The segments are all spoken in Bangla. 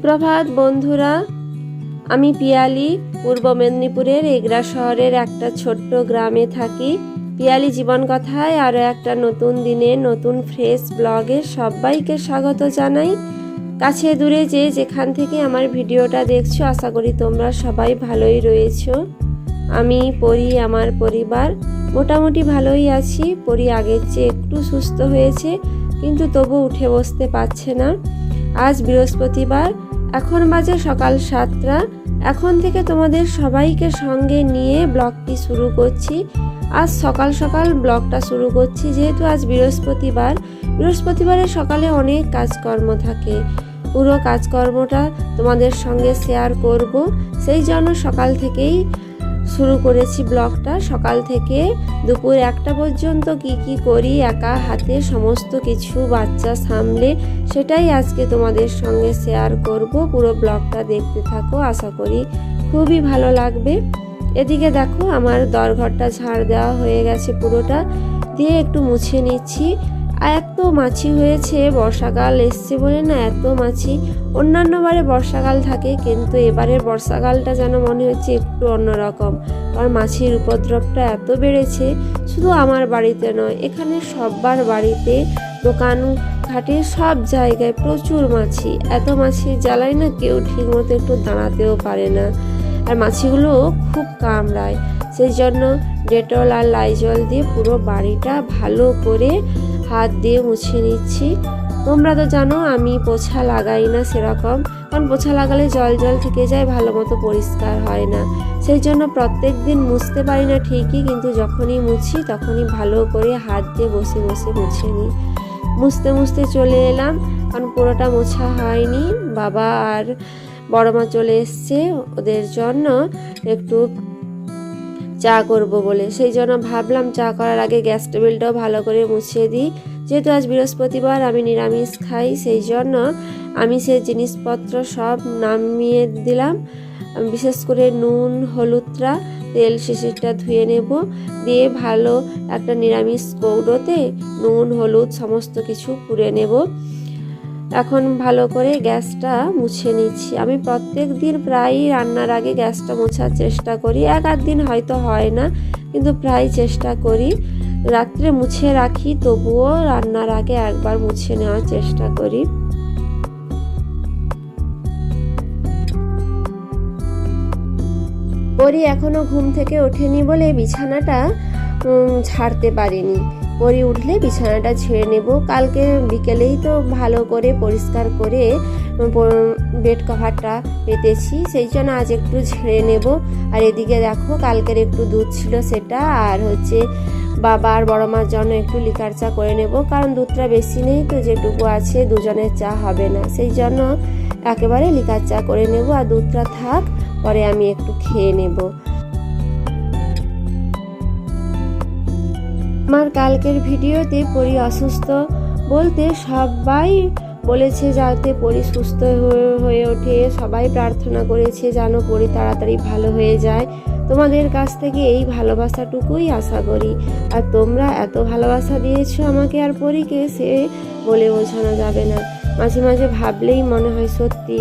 সুপ্রভাত, বন্ধুরা। আমি পিয়ালি, পূর্ব মেদিনীপুরের এগরা শহরের একটা ছোট্ট গ্রামে থাকি। পিয়ালি জীবন কথায় আরও একটা নতুন দিনে নতুন ফ্রেশ ব্লগে সবাইকে স্বাগত জানাই। কাছে দূরে যে যেখান থেকে আমার ভিডিওটা দেখছ, আশা করি তোমরা সবাই ভালোই রয়েছো। আমি পরি, আমার পরিবার। মোটামুটি ভালোই আছি। পরি আগের চেয়ে একটু সুস্থ হয়েছে, কিন্তু তবু উঠে বসতে পারছে না। আজ বৃহস্পতিবার এখন বাজে সকাল সাতটা। এখন থেকে তোমাদের সবাইকে সঙ্গে নিয়ে ব্লগটি শুরু করছি। আজ সকাল সকাল ব্লগটা শুরু করছি, যেহেতু আজ বৃহস্পতিবার। বৃহস্পতিবারের সকালে অনেক কাজকর্ম থাকে। পুরো কাজকর্মটা তোমাদের সঙ্গে শেয়ার করব। সেই জন্য সকাল থেকেই শুরু করেছি ব্লগটা। সকাল থেকে দুপুর একটা পর্যন্ত কি কি করি, একা হাতে সমস্ত কিছু বাচ্চা সামলে সেটাই আজকে তোমাদের সঙ্গে শেয়ার করব। পুরো ব্লগটা দেখতে থাকো, আশা করি খুবই ভালো লাগবে। এদিকে দেখো, আমার দরঘরটা ঝাড় দেওয়া হয়ে গেছে পুরোটা। দিয়ে একটু মুছে নিচ্ছি। আর এত মাছি হয়েছে, বর্ষাকাল এসছে বলে না এত মাছি। অন্যান্য বারে বর্ষাকাল থাকে, কিন্তু এবারের বর্ষাকালটা যেন মনে হচ্ছে একটু অন্যরকম। কারণ মাছির উপদ্রবটা এত বেড়েছে, শুধু আমার বাড়িতে নয়, এখানে সববার বাড়িতে, দোকান ঘাটে সব জায়গায় প্রচুর মাছি। এত মাছির জ্বালায় না কেউ ঠিকমতো একটু দাঁড়াতেও পারে না। আর মাছিগুলো খুব কামড়ায়, সেই জন্য ডেটল আর লাইজল দিয়ে পুরো বাড়িটা ভালো করে হাত দিয়ে মুছে নিচ্ছি। তোমরা তো জানো আমি পোছা লাগাই না সেরকম। কারণ পোছা লাগালে জল জল থেকে যায়, ভালো মতো পরিষ্কার হয় না। সেই জন্য প্রত্যেক দিন মুছতে পারি না ঠিকই, কিন্তু যখনই মুছি তখনই ভালো করে হাত দিয়ে বসে বসে মুছে নিই। মুছতে মুছতে চলে এলাম, কারণ পুরোটা মোছা হয়নি। বাবা আর বড় মা চলে এসছে ওদের জন্য একটু চা করব বলে। সেই জন্য ভাবলাম চা করার আগে গ্যাস টেবিলটাও ভালো করে মুছিয়ে দিই। যেহেতু আজ বৃহস্পতিবার, আমি নিরামিষ খাই, সেই জন্য আমি সেই জিনিসপত্র সব নামিয়ে দিলাম। বিশেষ করে নুন হলুদটা তেল শিশিরটা ধুয়ে নেব। দিয়ে ভালো একটা নিরামিষ কৌটোতে নুন, হলুদ সমস্ত কিছু পুড়ে নেব। এখন ভালো করে গ্যাসটা মুছে নিচ্ছি। আমি প্রত্যেক দিন প্রায়ই রান্নার আগে গ্যাসটা মোছার চেষ্টা করি। এক আধ দিন হয়তো হয় না, কিন্তু প্রায় চেষ্টা করি। রাত্রে মুছে রাখি, তবুও রান্নার আগে একবার মুছে নেওয়ার চেষ্টা করি। পরি এখনও ঘুম থেকে ওঠেনি বলে বিছানাটা ছাড়তে পারিনি। পরি উঠলে বিছানাটা ছেড়ে নেব। কালকে বিকেলেই তো ভালো করে পরিষ্কার করে বেড কভারটা পেতেছি। সেই জন্য আজ একটু ছেড়ে নেব। আর এদিকে দেখো, কালকের একটু দুধ ছিল সেটা। আর হচ্ছে বাবা আর বড় মার জন্য একটু লিকার চা করে নেব। কারণ দুধটা বেশি নেই তো যেটুকু আছে দুজনের চা হবে না। সেই জন্য একেবারে লিকার চা করে নেব। আর দুধটা থাক, পরে আমি একটু খেয়ে নেব। আমার কালকের ভিডিওতে পরি অসুস্থ বলতে সবাই বলেছে যাতে পরি সুস্থ হয়ে ওঠে। সবাই প্রার্থনা করেছে যেন পরি তাড়াতাড়ি ভালো হয়ে যায়। তোমাদের কাছ থেকে এই ভালোবাসাটুকুই আশা করি। আর তোমরা এত ভালোবাসা দিয়েছ আমাকে আর পরীকে, সে বলে বোঝানো যাবে না। মাঝে মাঝে ভাবলেই মনে হয় সত্যি।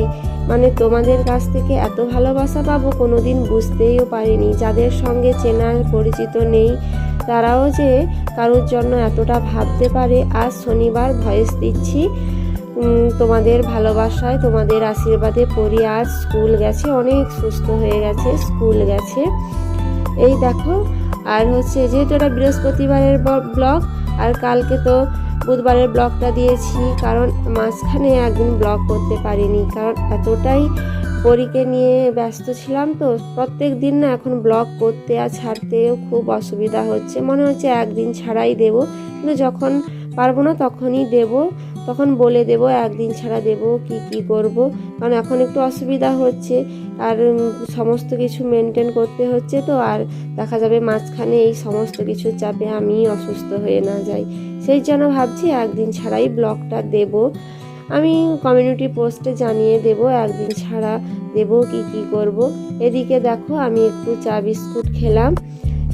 মানে তোমাদের কাছ থেকে এত ভালোবাসা পাবো কোনোদিন বুঝতেইও পারিনি। যাদের সঙ্গে চেনা পরিচিত নেই তারাও যে কারোর জন্য এতটা ভাবতে পারে, আজ শনিবার ভয়েস দিচ্ছি। তোমাদের ভালোবাসায়, তোমাদের আশীর্বাদে পড়ি, আজ স্কুল গেছে, অনেক সুস্থ হয়ে গেছে, স্কুল গেছে। এই দেখো, আর হচ্ছে যেহেতু এটা বৃহস্পতিবারের ব্লগ, আর কালকে তো বুধবারের ব্লগটা দিয়েছি, কারণ মাঝখানে একদিন ব্লগ করতে পারিনি, কারণ এতটাই পরীকে নিয়ে ব্যস্ত ছিলাম তো। প্রত্যেক দিন না এখন ব্লগ করতে আর ছাড়তেও খুব অসুবিধা হচ্ছে। মনে হচ্ছে একদিন ছাড়াই দেব, কিন্তু যখন পারব না তখনই দেব। তখন বলে দেব, একদিন ছাড়া দেব, কি কি করব? কারণ এখন একটু অসুবিধা হচ্ছে আর সমস্ত কিছু মেনটেন করতে হচ্ছে তো, আর দেখা যাবে মাঝখানে এই সমস্ত কিছু চাপে আমি অসুস্থ হয়ে না যাই। সেই জন্য ভাবছি একদিন ছাড়াই ব্লগটা দেব। আমি কমিউনিটি পোস্টে জানিয়ে দেব, একদিন ছাড়া দেব, কি কি করব। এদিকে দেখো, আমি একটু চা বিস্কুট খেলাম।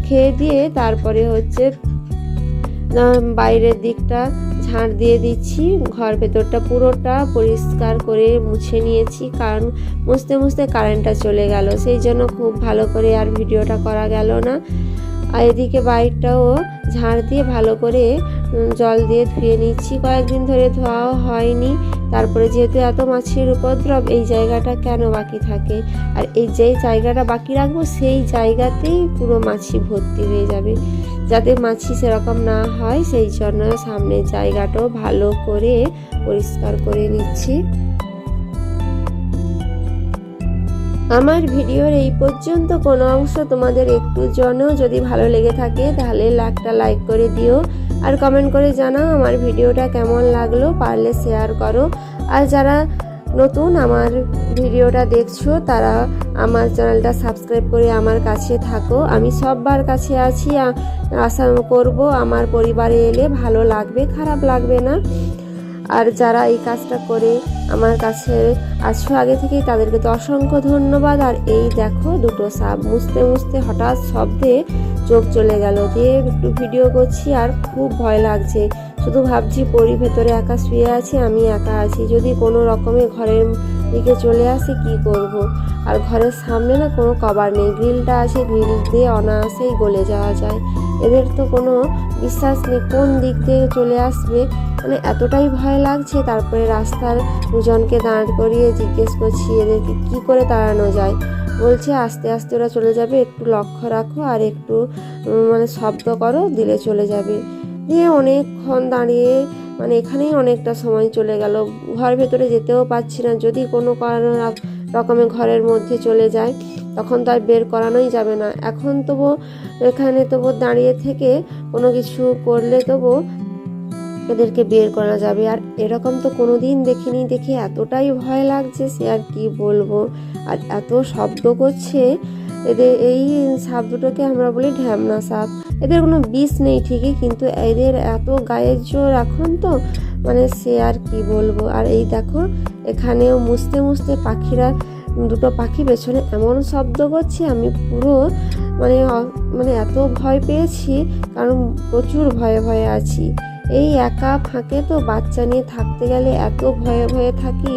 খেয়ে দিয়ে তারপরে হচ্ছে বাইরের দিকটা ঝাঁট দিয়ে দিচ্ছি। ঘর ভেতরটা পুরোটা পরিষ্কার করে মুছে নিয়েছি কারণ মুছতে মুছতে কারেন্টটা চলে গেল। সেই জন্য খুব ভালো করে আর ভিডিওটা করা গেল না। আর এদিকে বাইকটাও ঝাড় দিয়ে ভালো করে জল দিয়ে ধুয়ে নিচ্ছি। কয়েকদিন ধরে ধোয়াও হয়নি। তারপরে যেহেতু এত মাছের উপদ্রব, এই জায়গাটা কেন বাকি থাকে? আর এই যেই জায়গাটা বাকি রাখব, সেই জায়গাতেই পুরো মাছি ভর্তি হয়ে যাবে। যাতে মাছি সেরকম না হয়, সেই জন্য সামনের জায়গাটাও ভালো করে পরিষ্কার করে নিচ্ছি। আমার ভিডিওর এই পর্যন্ত কোনো অংশ তোমাদের একটু জন্য যদি ভালো লেগে থাকে তাহলে একটা লাইক করে দিও। আর কমেন্ট করে জানাও আমার ভিডিওটা কেমন লাগল, পারলে শেয়ার করো। আর যারা নতুন আমার ভিডিওটা দেখছ, তারা আমার চ্যানেলটা সাবস্ক্রাইব করে আমার কাছে থাকো। আমি সববার কাছে আছি আশা করব আমার পরিবারে এলে ভালো লাগবে, খারাপ লাগবে না। আর যারা এই কাজটা করে আমার কাছে আছো আগে থেকেই, তাদেরকে তো অসংখ্য ধন্যবাদ। আর এই দেখো দুটো সাপ, মুছতে মুছতে হঠাৎ শব্দে চোখ চলে গেল। দিয়ে একটু ভিডিও করছি, আর খুব ভয় লাগছে। শুধু ভাবছি পরি ভেতরে একা শুয়ে আছে, আমি একা আছি। যদি কোনো রকমে ঘরের দিকে চলে আসে, কি করব। আর ঘরের সামনে না কোনো কভার নেই। গ্রিলটা আছে, গ্রিল দিয়ে অনায়াসেই গলে যাওয়া যায়। এদের তো কোনো বিশ্বাস নেই কোন দিক দিয়ে চলে আসবে। মানে এতটাই ভয় লাগছে, তারপরে রাস্তার দুজনকে দাঁড় করিয়ে জিজ্ঞেস করছি, এদেরকে কি করে তাড়ানো যায়? বলছে, আস্তে আস্তে ওরা চলে যাবে, একটু লক্ষ্য রাখো আর একটু মানে শব্দ করো, দিলে চলে যাবে। দিয়ে অনেকক্ষণ দাঁড়িয়ে মানে এখানেই অনেকটা সময় চলে গেল। ঘর ভেতরে যেতেও পারছি না। যদি কোনো কারণ রকমে ঘরের মধ্যে চলে যায়, তখন তো আর বের করানোই যাবে না। এখন তবু এখানে তবু দাঁড়িয়ে থেকে কোনো কিছু করলে তবু এদেরকে বের করা যাবে। আর এরকম তো কোনো দিন দেখিনি। দেখে এতটাই ভয় লাগছে, সে আর কি বলব? আর এত শব্দ করছে এদের এই সাপ দুটোকে আমরা বলি ঢ্যামনা সাপ। এদের কোনো বিষ নেই ঠিকই, কিন্তু এদের এত গায়ের জোর এখন তো মানে সে আর কি বলব? আর এই দেখো, এখানেও মুছতে মুছতে পাখিরা, দুটো পাখি পেছনে এমন শব্দ করছে, আমি পুরো মানে মানে এত ভয় পেয়েছি, কারণ প্রচুর ভয়ে ভয়ে আছি। এই একা ফাঁকে তো বাচ্চা নিয়ে থাকতে গেলে এত ভয়ে ভয়ে থাকি,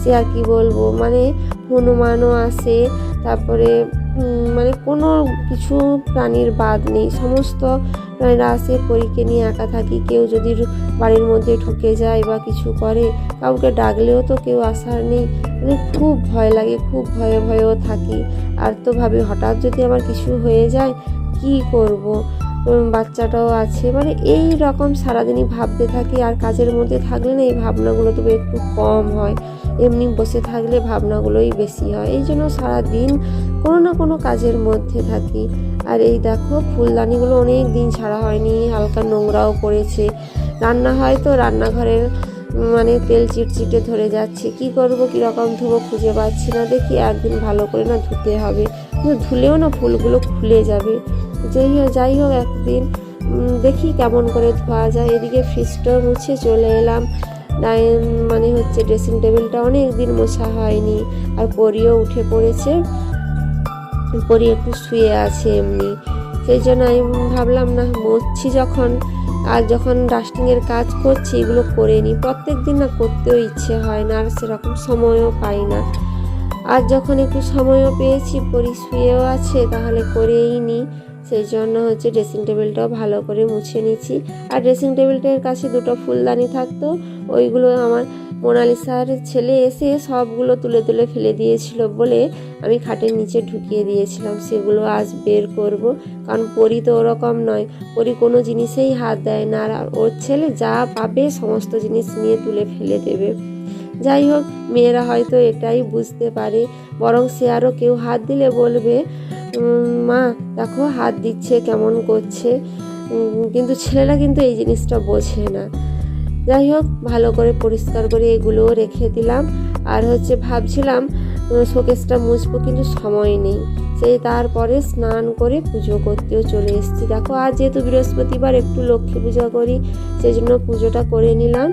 সে আর কি বলব? মানে হনুমানও আসে, তারপরে মানে কোনো কিছু প্রাণীর বাদ নেই। সমস্ত প্রাণীরা আসে পরীকে নিয়ে একা থাকি। কেউ যদি বাড়ির মধ্যে ঢুকে যায় বা কিছু করে, কাউকে ডাকলেও তো কেউ আসার নেই। মানে খুব ভয় লাগে, খুব ভয়ে ভয়েও থাকি। আর তো ভাবি হঠাৎ যদি আমার কিছু হয়ে যায়, কি করব? বাচ্চাটাও আছে। মানে এই রকম সারাদিনই ভাবতে থাকি, আর কাজের মধ্যে থাকলে না এই ভাবনাগুলো তবে একটু কম হয়। এমনি বসে থাকলে ভাবনাগুলোই বেশি হয়। এই জন্য সারাদিন কোনো না কোনো কাজের মধ্যে থাকি। আর এই দেখো, ফুলদানিগুলো অনেক দিন ছাড়া হয়নি, হালকা নোংরাও পড়েছে। রান্না হয় তো রান্নাঘরের মানে তেল চিটচিটে ধরে যাচ্ছে। কি করব, কি রকম ধুবো খুঁজে পাচ্ছি না। দেখি একদিন ভালো করে না ধুতে হবে। কিন্তু ধুলেও না ফুলগুলো খুলে যাবে। যাই যাই হোক একদিন। দেখি কেমন করে ধোয়া যায়। এদিকে ফ্রিজটাও মুছে চলে এলাম। ডাইন মানে হচ্ছে ড্রেসিং টেবিলটা অনেক দিন মোছা হয়নি আর পরিও উঠে পড়েছে। পরি একটু শুয়ে আছে এমনি। সেই জন্য আমি ভাবলাম না মুছছি যখন। আর যখন ডাস্টিংয়ের কাজ করছি, এগুলো করে নিই প্রত্যেক দিন না করতেও ইচ্ছে হয় না, আর সেরকম সময়ও পাই না। আর যখন একটু সময়ও পেয়েছি, পরি শুয়েও আছে, তাহলে করেই নিই সেই জন্য হচ্ছে ড্রেসিং টেবিলটাও ভালো করে মুছে নিচ্ছি আর ড্রেসিং টেবিলটার কাছে দুটো ফুলদানি থাকতো ওইগুলো আমার মোনালিসার ছেলে এসে সবগুলো তুলে তুলে ফেলে দিয়েছিল বলে আমি খাটের নিচে ঢুকিয়ে দিয়েছিলাম। সেগুলো আজ বের করব কারণ পরি তো ওরকম নয়। পরি কোনো জিনিসেই হাত দেয় না আর ওর ছেলে যা পাবে সমস্ত জিনিস নিয়ে তুলে ফেলে দেবে। যাই হোক মেয়েরা হয়তো এটাই বুঝতে পারে বরং সে আরও কেউ হাত দিলে বলবে "উম, মা, দেখো হাত দিচ্ছে, কেমন করছে। কিন্তু ছেলেরা কিন্তু এই জিনিসটা বোঝে না। যাই হোক, ভালো করে পরিষ্কার করে এগুলোও রেখে দিলাম। আর হচ্ছে ভাবছিলাম শোকেসটা মুছবো, কিন্তু সময় নেই। সেই তারপরে স্নান করে পুজো করতেও চলে এসেছি। দেখো আর যেহেতু বৃহস্পতিবার, একটু লক্ষ্মী পূজা করি সেই জন্য পুজোটা করে নিলাম।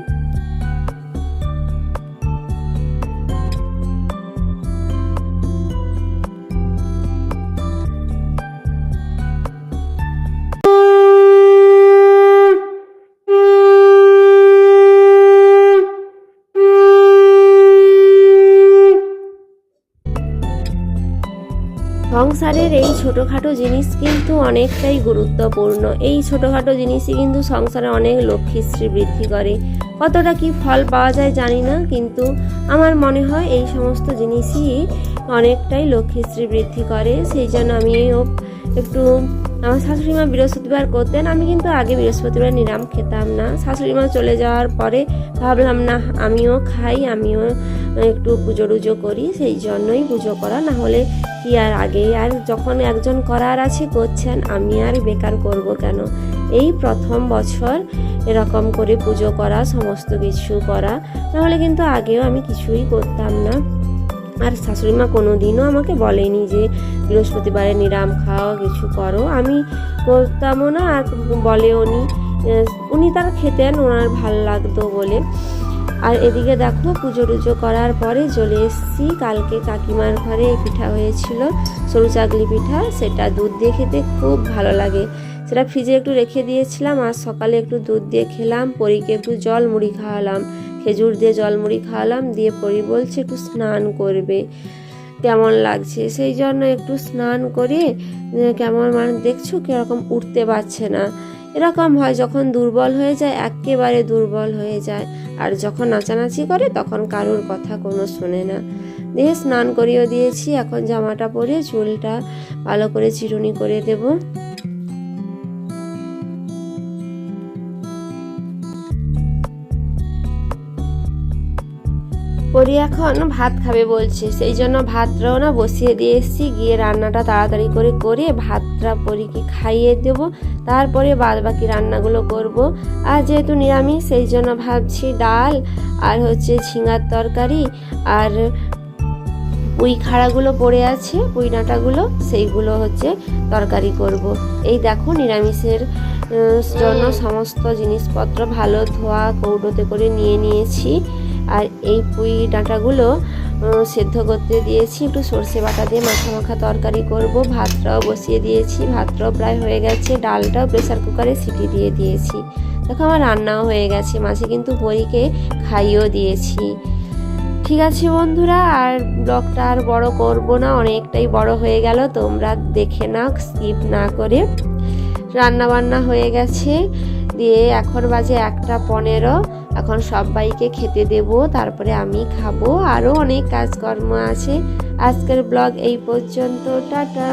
সংসারের এই ছোটোখাটো জিনিস কিন্তু অনেকটাই গুরুত্বপূর্ণ। এই ছোটোখাটো জিনিসই কিন্তু সংসারে অনেক লক্ষ্মীশ্রী বৃদ্ধি করে। কতটা কি ফল পাওয়া যায় জানি না, কিন্তু আমার মনে হয় এই সমস্ত জিনিসই অনেকটাই লক্ষ্মীশ্রী বৃদ্ধি করে। সেই জন্য আমিও একটু, আমার শাশুড়ি মা বৃহস্পতিবার করতেন, আমি কিন্তু আগে বৃহস্পতিবার নিরাম খেতাম না। শাশুড়ি মা চলে যাওয়ার পরে ভাবলাম না আমিও খাই, আমিও একটু পুজো টুজো করি, সেই জন্যই পুজো করা। না হলে কি আর আগে? আর যখন একজন করার আছে করছেন, আমি আর বেকার করব কেন? এই প্রথম বছর এরকম করে পুজো করা, সমস্ত কিছু করা নাহলে কিন্তু আগেও আমি কিছুই করতাম না। আর শাশুড়ি মা কোনো দিনও আমাকে বলেনি যে, বৃহস্পতিবারে নিরাম খাও, কিছু করো। আমি করতামও না আর বলেও নি উনি তার খেতেন, ওনার ভালো লাগতো বলে। আর এদিকে দেখো, পুজো টুজো করার পরে চলে এসেছি। কালকে কাকিমার ঘরে পিঠা হয়েছিল, সরু চাকলি পিঠা। সেটা দুধ দিয়ে খেতে খুব ভালো লাগে। সেটা ফ্রিজে একটু রেখে দিয়েছিলাম আর সকালে একটু দুধ দিয়ে খেলাম, পরীকে একটু জল মুড়ি খাওয়ালাম। খেজুর দিয়ে জল মুড়ি খাওয়ালাম, দিয়ে পরি বলছে একটু স্নান করবে। কেমন লাগছে? সেই জন্য একটু স্নান করে, কেমন মানে দেখছ, কীরকম উঠতে পারছে না। এরকম হয় যখন দুর্বল হয়ে যায়, একেবারে দুর্বল হয়ে যায়। আর যখন নাচানাচি করে, তখন কারুর কথা কোনো শোনে না। দিয়ে স্নান করিয়ে দিয়েছি, এখন জামাটা পরে চুলটা ভালো করে চিরুনি করে দেবো। পরি এখন ভাত খাবে বলছে। সেই জন্য ভাতটাও না বসিয়ে দিয়ে এসেছি। গিয়ে রান্নাটা তাড়াতাড়ি করে করে ভাতটা পরীকে খাইয়ে দেব। তারপরে বাদ বাকি রান্নাগুলো করব। আর যেহেতু নিরামিষ, সেই জন্য ভাবছি ডাল আর হচ্ছে ঝিঙার তরকারি আর পুঁই খাড়াগুলো পড়ে আছে, পুঁই ডাঁটাগুলো, সেইগুলো হচ্ছে তরকারি করব। এই দেখো নিরামিষের জন্য সমস্ত জিনিসপত্র ভালো ধোয়া কৌটোতে করে নিয়ে নিয়েছি। আর এই পুঁই ডাঁটাগুলো সেদ্ধ করতে দিয়েছি, একটু সর্ষে বাটা দিয়ে মাখা মাখা তরকারি করব, ভাতটাও বসিয়ে দিয়েছি, ভাতটাও প্রায় হয়ে গেছে, ডালটাও প্রেসার কুকারে সিটি দিয়ে দিয়েছি। দেখো আমার রান্নাও হয়ে গেছে, মাঝে কিন্তু বড়িকে খাইয়েও দিয়েছি। ঠিক আছে বন্ধুরা, আর ব্লগটা আর বড় করব না, অনেকটাই বড় হয়ে গেল, তোমরা দেখে নাও, স্কিপ না করে। রান্না বান্না হয়ে গেছে, দিয়ে এখন বাজে একটা পনেরো। এখন সবাইকে খেতে দেব, তারপরে আমি খাব। আরও অনেক কাজকর্ম আছে। আজকের ব্লগ এই পর্যন্ত, টাটা।